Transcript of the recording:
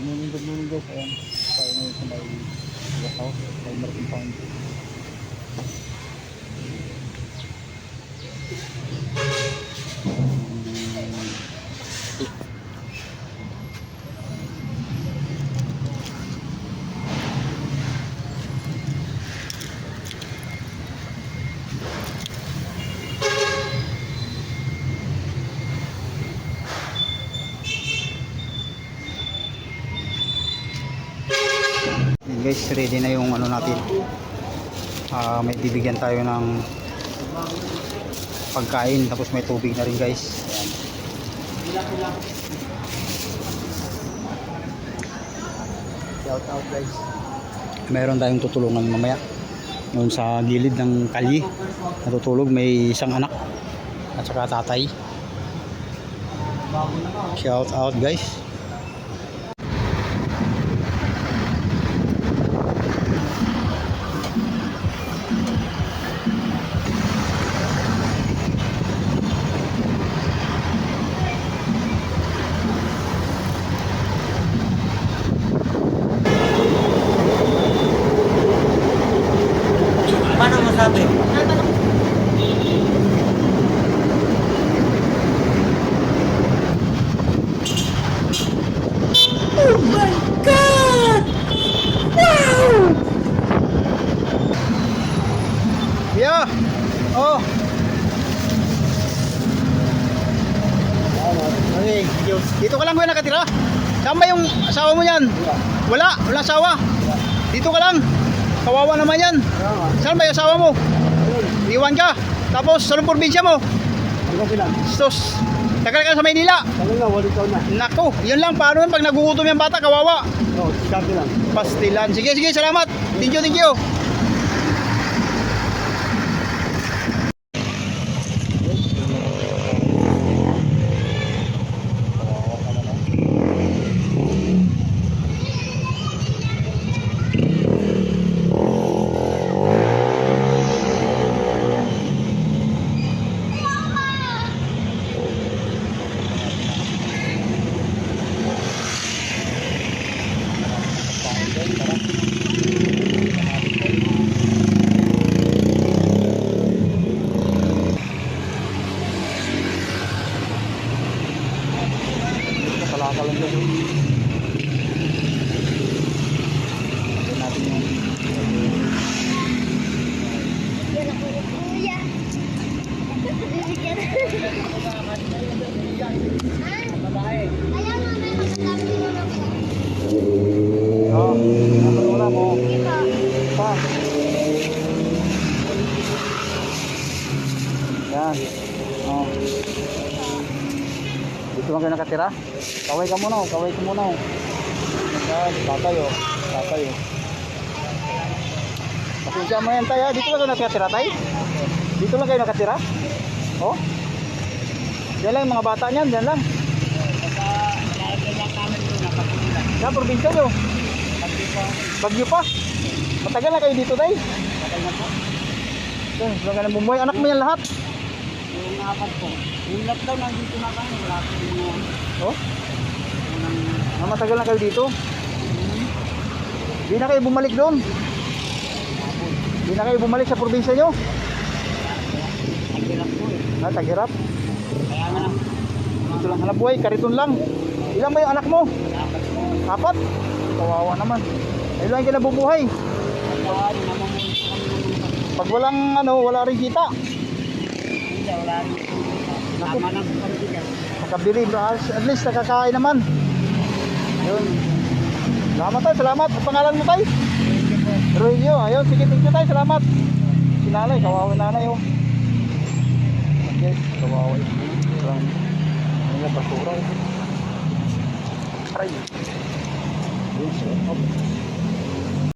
Guys. Ayan, tayo ngayon sa may House, may Martin Pound. Guys, ready na yung ano natin. Ah, may bibigyan tayo ng pagkain tapos may tubig na rin guys. Ayan. Shout out guys. Meron tayong tutulungan mamaya. Noon sa gilid ng kalye. Natutulog may isang anak at saka tatay. Shout out guys. Dito ka lang kuya nakatira? Saan ba yung asawa mo yan? Wala, wala asawa. Dito ka lang. Kawawa naman yan. Saan ba yung asawa mo? Iwan ka. Tapos, saan ang probinsya mo? Sus, tagal ka sa Maynila. Tagal na, wali taon na. Naku, yun lang. Paano yun pag nagugutom yung bata? Kawawa. Oo, oh, lang. Pastilan. Sige, sige, salamat. Thank you, thank you. Palaka lang dyan. Ito natin yung Kuya. Bibigyan. Ayaw namin magsasabi mo lang po. Ano wala mo? Ito. Pa. Yan. Oh. Dito lang kayo nakatira? Kaway ka muna, kaway ka muna. oh. Yan, tatay oh. Oh. Pasensya mo yan tayo. Dito lang kayo nakatira tay? Dito lang kayo nakatira? Oh? Yan lang mga bata niyan, yan lang. Sa probinsya nyo? Bagyo pa? Matagal na kayo dito tay? Matagal na po. Eh, wala ka nang bumuhay. Anak mo yan lahat? Yung apat po. Yung lockdown, nandito na kami. Wala ko yung Oh? Ah, matagal na kayo dito? Di na kayo bumalik doon? Di na kayo bumalik sa probinsya nyo? Ang po eh. Ah, tagirap. Kaya nga lang, Dito lang hanap buhay, kariton lang. Ilan ba yung anak mo? apat po. Apat? Kawawa naman. Ayun lang yung po ng mga Pag walang ano, wala rin kita. Hindi, wala rin. Tama na kami dyan. Nakabili, at least nakakain naman. Yun. Salamat tayo, salamat. Ang pangalan mo tayo? Rogelio, ayun, sige, thank you tayo, salamat. Si nanay, kawawa nanay, oh. Okay, kawawa. Parang, ano yung basura. Aray. Yun, so, oh.